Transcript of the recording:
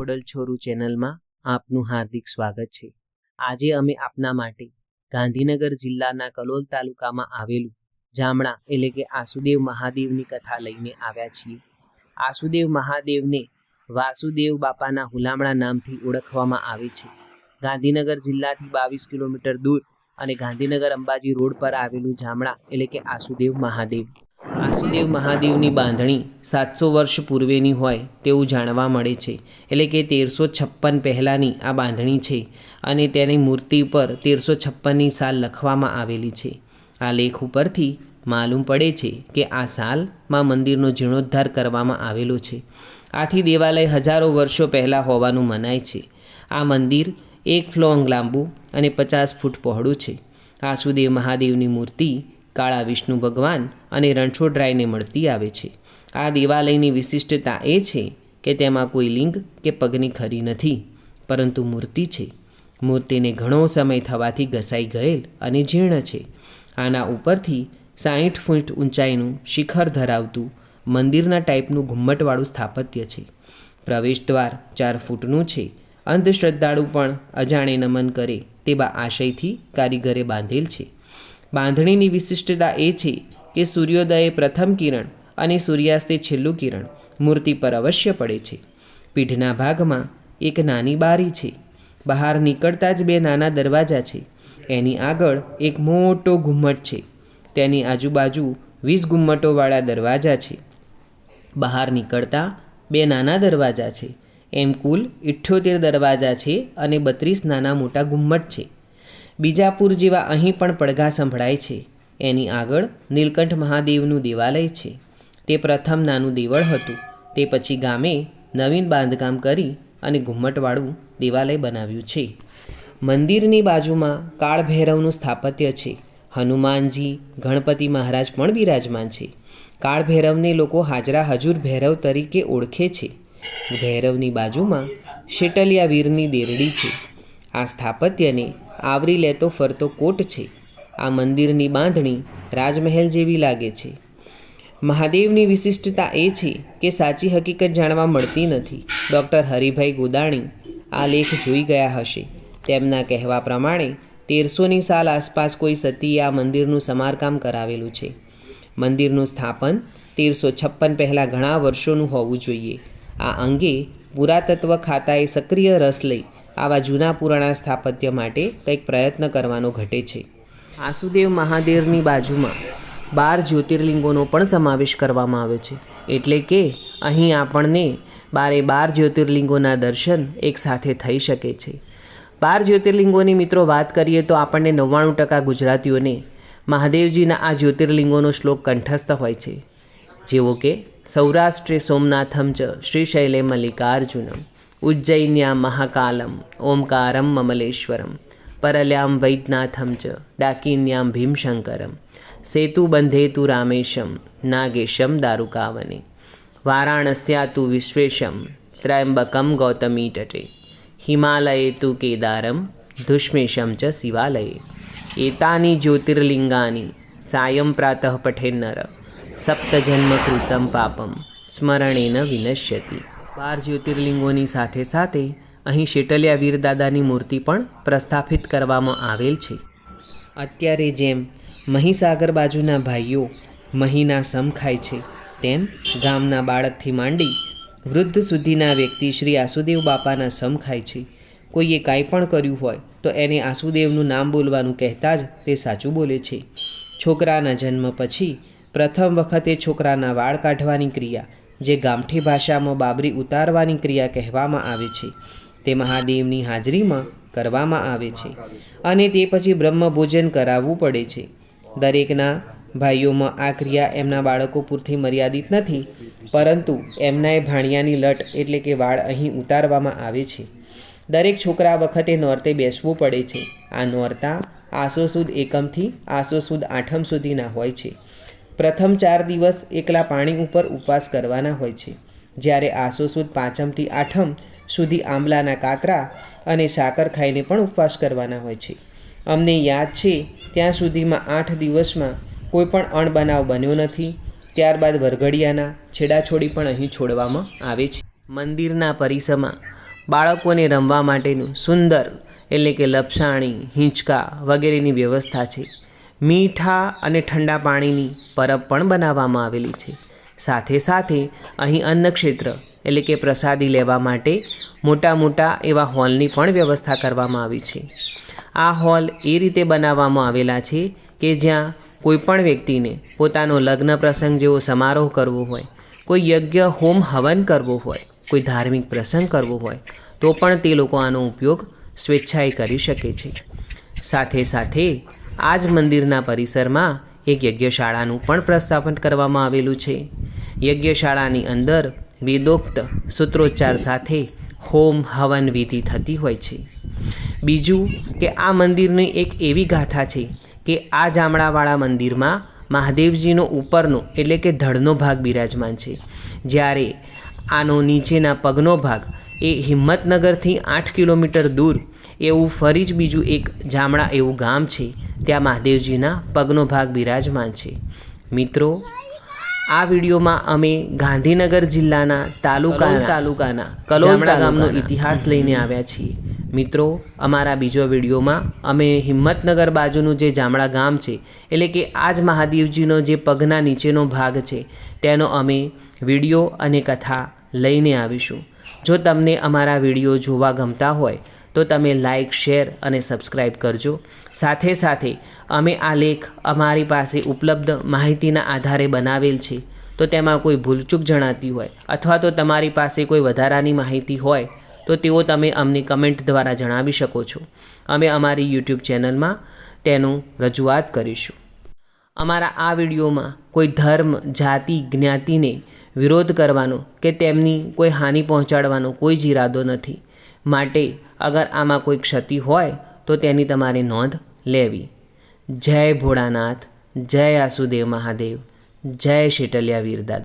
ખોડલ છોરું ચેનલમાં આપનું હાર્દિક સ્વાગત છે. આજે અમે આપના માટે ગાંધીનગર જિલ્લાના કલોલ તાલુકામાં આવેલું જામણા એટલે કે આસુદેવ મહાદેવની કથા લઈને આવ્યા છીએ. આસુદેવ મહાદેવને વાસુદેવ બાપાના હુલામણા નામથી ઓળખવામાં આવે છે. ગાંધીનગર જિલ્લાથી બાવીસ કિલોમીટર દૂર અને ગાંધીનગર અંબાજી રોડ પર આવેલું જામણા એટલે કે આસુદેવ મહાદેવ. આસુદેવ મહાદેવની બાંધણી સાતસો વર્ષ પૂર્વેની હોય તેવું જાણવા મળે છે. એટલે કે તેરસો છપ્પન પહેલાંની આ બાંધણી છે અને તેની મૂર્તિ પર તેરસો છપ્પનની સાલ લખવામાં આવેલી છે. આ લેખ ઉપરથી માલુમ પડે છે કે આ સાલમાં મંદિરનો જીર્ણોદ્ધાર કરવામાં આવેલો છે. આથી દેવાલય હજારો વર્ષો પહેલાં હોવાનું મનાય છે. આ મંદિર એક ફ્લોંગ લાંબુ અને પચાસ ફૂટ પહોળું છે. આસુદેવ મહાદેવની મૂર્તિ કાળા વિષ્ણુ ભગવાન અને રણછોડરાયને મળતી આવે છે. આ દેવાલયની વિશિષ્ટતા એ છે કે તેમાં કોઈ લિંગ કે પગની ખરી નથી, પરંતુ મૂર્તિ છે. મૂર્તિને ઘણો સમય થવાથી ઘસાઈ ગયેલ અને જીર્ણ છે. આના ઉપરથી સાહીઠ ફૂટ ઊંચાઈનું શિખર ધરાવતું મંદિરના ટાઈપનું ઘુમ્મટવાળું સ્થાપત્ય છે. પ્રવેશ દ્વાર ચાર ફૂટનું છે. અંધશ્રદ્ધાળુ પણ અજાણે નમન કરે તેવા આશયથી કારીગરે બાંધેલ છે. બાંધણીની વિશિષ્ટતા એ છે કે સૂર્યોદયે પ્રથમ કિરણ અને સૂર્યાસ્તે છેલ્લું કિરણ મૂર્તિ પર અવશ્ય પડે છે. પીઢના ભાગમાં એક નાની બારી છે. બહાર નીકળતા જ બે નાના દરવાજા છે. એની આગળ એક મોટો ઘુમ્મટ છે. તેની આજુબાજુ વીસ ઘુમ્મટોવાળા દરવાજા છે. બહાર નીકળતા બે નાના દરવાજા છે. એમ કુલ ઇઠ્યોતેર દરવાજા છે અને બત્રીસ નાના મોટા ઘુમ્મટ છે. બીજાપુર જેવા અહીં પણ પડઘા સંભળાય છે. એની આગળ નીલકંઠ મહાદેવનું દેવાલય છે. તે પ્રથમ નાનું દેવળ હતું. તે પછી ગામે નવીન બાંધકામ કરી અને ઘુમ્મટવાળું દેવાલય બનાવ્યું છે. મંદિરની બાજુમાં કાળભૈરવનું સ્થાપત્ય છે. હનુમાનજી, ગણપતિ મહારાજ પણ બિરાજમાન છે. કાળભૈરવને લોકો હાજરા હજુર ભૈરવ તરીકે ઓળખે છે. ભૈરવની બાજુમાં શેટલિયા વીરની દેરડી છે. આ સ્થાપત્યને આવરી લેતો ફરતો કોટ છે. આ મંદિરની બાંધણી રાજમહેલ જેવી લાગે છે. મહાદેવની વિશિષ્ટતા એ છે કે સાચી હકીકત જાણવા મળતી નથી. ડૉક્ટર હરિભાઈ ગોદાણી આ લેખ જોઈ ગયા હશે. તેમના કહેવા પ્રમાણે, તેરસોની સાલ આસપાસ કોઈ સતીએ આ મંદિરનું સમારકામ કરાવેલું છે. મંદિરનું સ્થાપન તેરસો છપ્પન પહેલાં ઘણા વર્ષોનું હોવું જોઈએ. આ અંગે પુરાતત્વ ખાતાએ સક્રિય રસ લઈ આવા જૂના પુરાણા સ્થાપત્ય માટે કંઈક પ્રયત્ન કરવાનો ઘટે છે. આસુદેવ મહાદેવની બાજુમાં બાર જ્યોતિર્લિંગોનો પણ સમાવેશ કરવામાં આવ્યો છે. એટલે કે અહીં આપણને બારે બાર જ્યોતિર્લિંગોના દર્શન એકસાથે થઈ શકે છે. બાર જ્યોતિર્લિંગોની મિત્રો વાત કરીએ તો આપણને નવ્વાણું ટકા ગુજરાતીઓને મહાદેવજીના આ જ્યોતિર્લિંગોનો શ્લોક કંઠસ્થ હોય છે. જેવો કે સૌરાષ્ટ્રે સોમનાથમ ચ, શ્રીશૈલે મલ્લિકાર્જુનમ. ઉજ્જૈન્યામ મહાકાલમ ઓમકારમ મમલેશ્વરમ પરલ્યામ વૈદ્યનાથમ ચ ડાકિન્યામ ભીમશંકરમ સેતુ બંધેતુ રામેશમ નાગેશમ દારુકાવને વારાણસ્યા તુ વિશ્વેશમ ત્રયંબકમ ગૌતમી તટે હિમાલયે તુ કેદારમ ધુષ્મેશમ ચ શિવાલયે એતાની જ્યોતિર્લિંગાની સાયં પ્રાતઃ પઠેન્નર સપ્તજન્મકૃતમ પાપમ સ્મરણેન વિનશ્યતિ બાર જ્યોતિર્લિંગોની સાથે સાથે અહીં શેટલિયા વીરદાદાની મૂર્તિ પણ પ્રસ્થાપિત કરવામાં આવેલ છે. અત્યારે જેમ મહીસાગર બાજુના ભાઈઓ મહીના સમ ખાય છે, તેમ ગામના બાળકથી માંડી વૃદ્ધ સુધીના વ્યક્તિ શ્રી આસુદેવ બાપાના સમ ખાય છે. કોઈએ કાંઈ પણ કર્યું હોય તો એને આસુદેવનું નામ બોલવાનું કહેતા જ તે સાચું બોલે છે. છોકરાના જન્મ પછી પ્રથમ વખતે છોકરાના વાળ કાઢવાની ક્રિયા જે ગામઠી ભાષામાં બાબરી ઉતારવાની ક્રિયા કહેવામાં આવે છે. તે મહાદેવની હાજરીમાં કરવામાં આવે છે અને તે પછી બ્રહ્મ ભોજન કરાવવું પડે છે. દરેકના ભાઈઓમાં આ ક્રિયા એમના બાળકો પૂરતી મર્યાદિત નથી, પરંતુ એમનાએ ભાણિયાની લટ એટલે કે વાળ અહીં ઉતારવામાં આવે છે. દરેક છોકરા વખતે નોરતે બેસવું પડે છે. આ નોરતા આસો સુદ એકમથી આસો સુદ આઠમ સુધીના હોય છે. પ્રથમ ચાર દિવસ એકલા પાણી ઉપર ઉપવાસ કરવાના હોય છે. જ્યારે આસો સુદ પાંચમથી આઠમ સુધી આંબલાના કાતરા અને સાકર ખાઈને પણ ઉપવાસ કરવાના હોય છે. અમને યાદ છે, ત્યાં સુધીમાં આઠ દિવસમાં કોઈ પણ અણબનાવ બન્યો નથી. ત્યારબાદ વરઘડિયાના છેડાછોડી પણ અહીં છોડવામાં આવે છે. મંદિરના પરિસરમાં બાળકોને રમવા માટેનું સુંદર એટલે કે લપસાણી, હિંચકા વગેરેની વ્યવસ્થા છે. મીઠા અને ઠંડા પાણીની પરબ પણ બનાવવામાં આવેલી છે. સાથે સાથે અહીં અન્નક્ષેત્ર એટલે કે પ્રસાદી લેવા માટે મોટા મોટા એવા હોલની પણ વ્યવસ્થા કરવામાં આવી છે. આ હોલ એ રીતે બનાવવામાં આવેલા છે કે જ્યાં કોઈપણ વ્યક્તિને પોતાનો લગ્ન પ્રસંગ જેવો સમારોહ કરવો હોય, કોઈ યજ્ઞ હોમ હવન કરવો હોય, કોઈ ધાર્મિક પ્રસંગ કરવો હોય, તો પણ તે લોકો આનો ઉપયોગ સ્વેચ્છાએ કરી શકે છે. સાથે સાથે આ જ મંદિરના પરિસરમાં એક યજ્ઞશાળાનું પણ પ્રસ્થાપન કરવામાં આવેલું છે. યજ્ઞશાળાની અંદર વેદોક્ત સૂત્રોચ્ચાર સાથે હોમ હવન વિધિ થતી હોય છે. બીજું કે આ મંદિરની એક એવી ગાથા છે કે આ જામડાવાળા મંદિરમાં મહાદેવજીનો ઉપરનો એટલે કે ધડનો ભાગ બિરાજમાન છે. જ્યારે આનો નીચેના પગનો ભાગ એ હિંમતનગરથી આઠ કિલોમીટર દૂર એવું ફરી જ બીજું એક જામડા એવું ગામ છે ત્યાં મહાદેવજીના પગનો ભાગ બિરાજમાન છે. મિત્રો આ વિડીયોમાં અમે ગાંધીનગર જિલ્લાના તાલુકા તાલુકાના કલોલ ગામનો ઇતિહાસ લઈને આવ્યા છીએ. મિત્રો અમારા બીજો વિડીયોમાં અમે હિંમતનગર બાજુનું જે જામડા ગામ છે એટલે કે આ જ મહાદેવજીનો જે પગના નીચેનો ભાગ છે તેનો અમે વીડિયો અને કથા લઈને આવીશું. જો તમને અમારા વીડિયો જોવા ગમતા હોય તો તમે લાઈક શેર અને સબસ્ક્રાઈબ કરજો. સાથે સાથે, અમે આ લેખ અમારી પાસે ઉપલબ્ધ માહિતીના આધારે બનાવેલ છે. તો તેમાં કોઈ ભૂલચૂક જણાતી હોય અથવા તો તમારી પાસે કોઈ વધારાની માહિતી હોય, તો તેઓ તમે અમને કમેન્ટ દ્વારા જણાવી શકો છો. અમે અમારી યુટ્યુબ ચેનલમાં તેનું રજૂઆત કરીશું. અમારા આ વિડીયોમાં કોઈ ધર્મ, જાતિ, જ્ઞાતિને વિરોધ કરવાનો કે તેમની કોઈ હાનિ પહોંચાડવાનો કોઈ જ ઈરાદો નથી. માટે અગર આમાં કોઈ ક્ષતિ હોય તો તેની તમારે નોંધ લેવી. જય ભોળાનાથ, જય આસુદેવ મહાદેવ, જય શેટલિયા વીરદાદા.